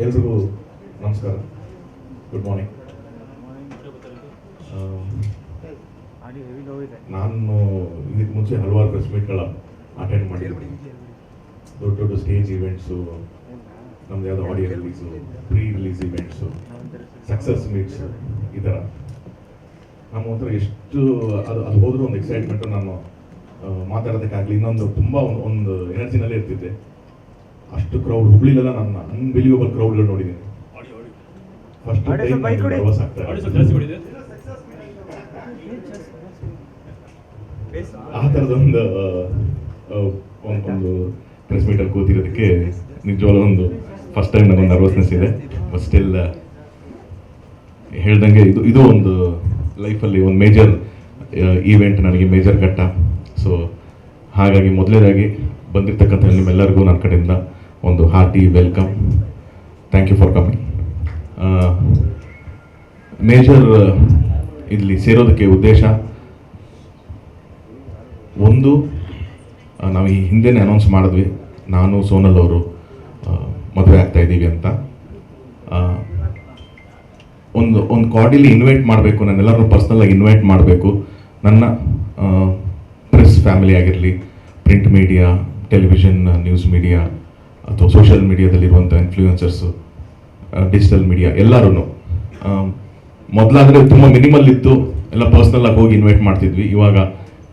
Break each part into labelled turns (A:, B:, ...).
A: ಎಲ್ರಿಗೂ ನಮಸ್ಕಾರ. Good morning ನಾನು ಇದಕ್ಕೆ ಮುಂಚೆ ಹಲವಾರು ಪ್ರೆಸ್ ಮೀಟ್ಗಳ ಅಟೆಂಡ್ ಮಾಡಿದ್ದೀನಿ. ದೊಡ್ಡ ದೊಡ್ಡ ಸ್ಟೇಜ್ ಇವೆಂಟ್ಸು ನಮ್ದು ಯಾವುದೋ audio release pre release events success meets ಈ ಥರ ನಮ್ಮ ಒಂಥರ ಎಷ್ಟು ಅದು ಅದು ಹೋದ್ರೂ ಒಂದು ಎಕ್ಸೈಟ್ಮೆಂಟು ನಾನು ಮಾತಾಡೋದಕ್ಕಾಗಲಿ ಇನ್ನೊಂದು ತುಂಬ ಒಂದು ಒಂದು ಎನರ್ಜಿನಲ್ಲೇ ಇರ್ತಿದ್ದೆ. ಅಷ್ಟು ಕ್ರೌಡ್ ಹುಬ್ಳಿಲೆಲ್ಲ ನನ್ನ ಅನ್ಬಿಲಿಯಬಲ್ ಕ್ರೌಡ್ಗಳು ನೋಡಿದೆ ಫಸ್ಟ್ ನರ್ವಸ್ ಆ ಥರದೊಂದು ಒಂದು ಪ್ರೆಸ್ ಮೀಟಲ್ಲಿ ಕೂತಿರೋದಕ್ಕೆ ನಿಜವಾಗ್ಲೂ ಒಂದು ಫಸ್ಟ್ ಟೈಮ್ ನನಗೆ ನರ್ವಸ್ನೆಸ್ ಇದೆ. ಬಟ್ ಸ್ಟಿಲ್ ಹೇಳ್ದಂಗೆ ಇದು ಇದು ಒಂದು ಲೈಫಲ್ಲಿ ಒಂದು ಮೇಜರ್ ಈವೆಂಟ್ ನನಗೆ ಮೇಜರ್ ಘಟ್ಟ. ಸೊ ಹಾಗಾಗಿ ಮೊದಲನೇದಾಗಿ ಬಂದಿರ್ತಕ್ಕಂಥ ನಿಮ್ಮೆಲ್ಲರಿಗೂ ನನ್ನ ಕಡೆಯಿಂದ ಒಂದು hearty welcome thank you for coming major ಇಲ್ಲಿ ಸೇರೋದಕ್ಕೆ ಉದ್ದೇಶ ಒಂದು ನಾವು ಈ ಹಿಂದೆನೇ ಅನೌನ್ಸ್ ಮಾಡಿದ್ವಿ. ನಾನು, ಸೋನಲ್ ಅವರು ಮದುವೆ ಆಗ್ತಾ ಇದ್ದೀವಿ ಅಂತ. ಒಂದು ಒಂದು ಕಾರ್ಡಿಲಿ ಇನ್ವೈಟ್ ಮಾಡಬೇಕು, ನನ್ನೆಲ್ಲರನ್ನು ಪರ್ಸ್ನಲಾಗಿ ಇನ್ವೈಟ್ ಮಾಡಬೇಕು. ನನ್ನ ಪ್ರೆಸ್ ಫ್ಯಾಮಿಲಿ ಆಗಿರಲಿ print media television news media ಅಥವಾ ಸೋಷಿಯಲ್ ಮೀಡಿಯಾದಲ್ಲಿರುವಂಥ ಇನ್ಫ್ಲೂಯೆನ್ಸರ್ಸು ಡಿಜಿಟಲ್ ಮೀಡಿಯಾ ಎಲ್ಲರೂ ಮೊದಲಾದರೆ ತುಂಬ ಮಿನಿಮಲ್ ಇತ್ತು, ಎಲ್ಲ ಪರ್ಸ್ನಲ್ಲಾಗಿ ಹೋಗಿ ಇನ್ವೈಟ್ ಮಾಡ್ತಿದ್ವಿ. ಇವಾಗ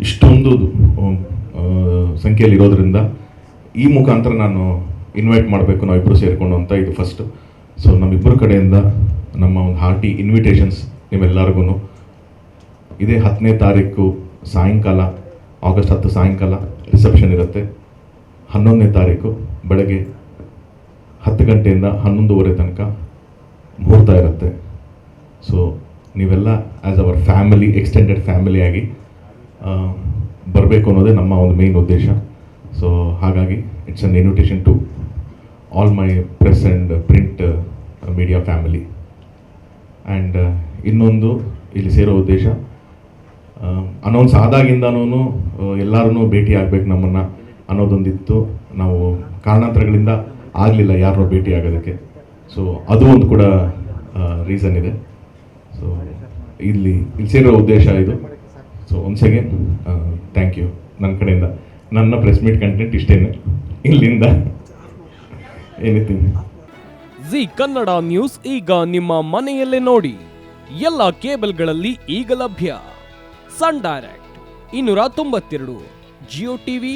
A: ಇಷ್ಟೊಂದು ಸಂಖ್ಯೆಯಲ್ಲಿ ಇರೋದ್ರಿಂದ ಈ ಮುಖಾಂತರ ನಾನು ಇನ್ವೈಟ್ ಮಾಡಬೇಕು ನಾವಿಬ್ಬರು ಸೇರಿಕೊಂಡು ಅಂತ ಇದು ಫಸ್ಟ್ ಸೊ ನಮ್ಮಿಬ್ಬರ ಕಡೆಯಿಂದ ನಮ್ಮ ಒಂದು ಹಾರ್ಟಿ ಇನ್ವಿಟೇಷನ್ಸ್ ನಿಮ್ಮೆಲ್ಲರಿಗೂ ಇದೇ ಹತ್ತನೇ ತಾರೀಕು ಸಾಯಂಕಾಲ ಆಗಸ್ಟ್ ಹತ್ತು ಸಾಯಂಕಾಲ ರಿಸೆಪ್ಷನ್ ಇರುತ್ತೆ. ಹನ್ನೊಂದನೇ ತಾರೀಕು ಬೆಳಗ್ಗೆ ಹತ್ತು ಗಂಟೆಯಿಂದ ಹನ್ನೊಂದುವರೆ ತನಕ ಮುಹೂರ್ತ ಇರುತ್ತೆ. ಸೊ ನೀವೆಲ್ಲ ಆ್ಯಸ್ ಅವರ್ ಫ್ಯಾಮಿಲಿ ಎಕ್ಸ್ಟೆಂಡೆಡ್ ಫ್ಯಾಮಿಲಿಯಾಗಿ ಬರಬೇಕು ಅನ್ನೋದೇ ನಮ್ಮ ಒಂದು ಮೇನ್ ಉದ್ದೇಶ. ಸೊ ಹಾಗಾಗಿ it's an invitation to all my press and print media family and ಇನ್ನೊಂದು ಇಲ್ಲಿ ಸೇರೋ ಉದ್ದೇಶ ಅನೌನ್ಸ್ ಆದಾಗಿಂದನೂ ಎಲ್ಲರೂ ಭೇಟಿ ಆಗಬೇಕು ನಮ್ಮನ್ನು. ಅನ್ನೋದೊಂದಿತ್ತು. ನಾವು ಕಾರಣಾಂತರಗಳಿಂದ ಆಗಲಿಲ್ಲ ಯಾರೋ ಭೇಟಿ ಆಗೋದಕ್ಕೆ. ಸೊ ಅದು ಒಂದು ಕೂಡ ರೀಸನ್ ಇದೆ. ಸೊ ಇಲ್ಲಿ ಇಲ್ಲಿ ಸೇರೋ ಉದ್ದೇಶ ಇದು. So once again thank you ನನ್ನ ಕಡೆಯಿಂದ. ನನ್ನ ಪ್ರೆಸ್ ಮೀಟ್ ಕಂಟೆಂಟ್ ಇಷ್ಟೇನೆ. ಇಲ್ಲಿಂದ ಏನಿತ್ತೀನಿ
B: ಜಿ ಕನ್ನಡ ನ್ಯೂಸ್ ಈಗ ನಿಮ್ಮ ಮನೆಯಲ್ಲೇ ನೋಡಿ. ಎಲ್ಲ ಕೇಬಲ್ಗಳಲ್ಲಿ ಈಗ ಲಭ್ಯ. ಸನ್ ಡೈರೆಕ್ಟ್ ಇನ್ನೂರ ತೊಂಬತ್ತೆರಡು. ಜಿಯೋ ಟಿವಿ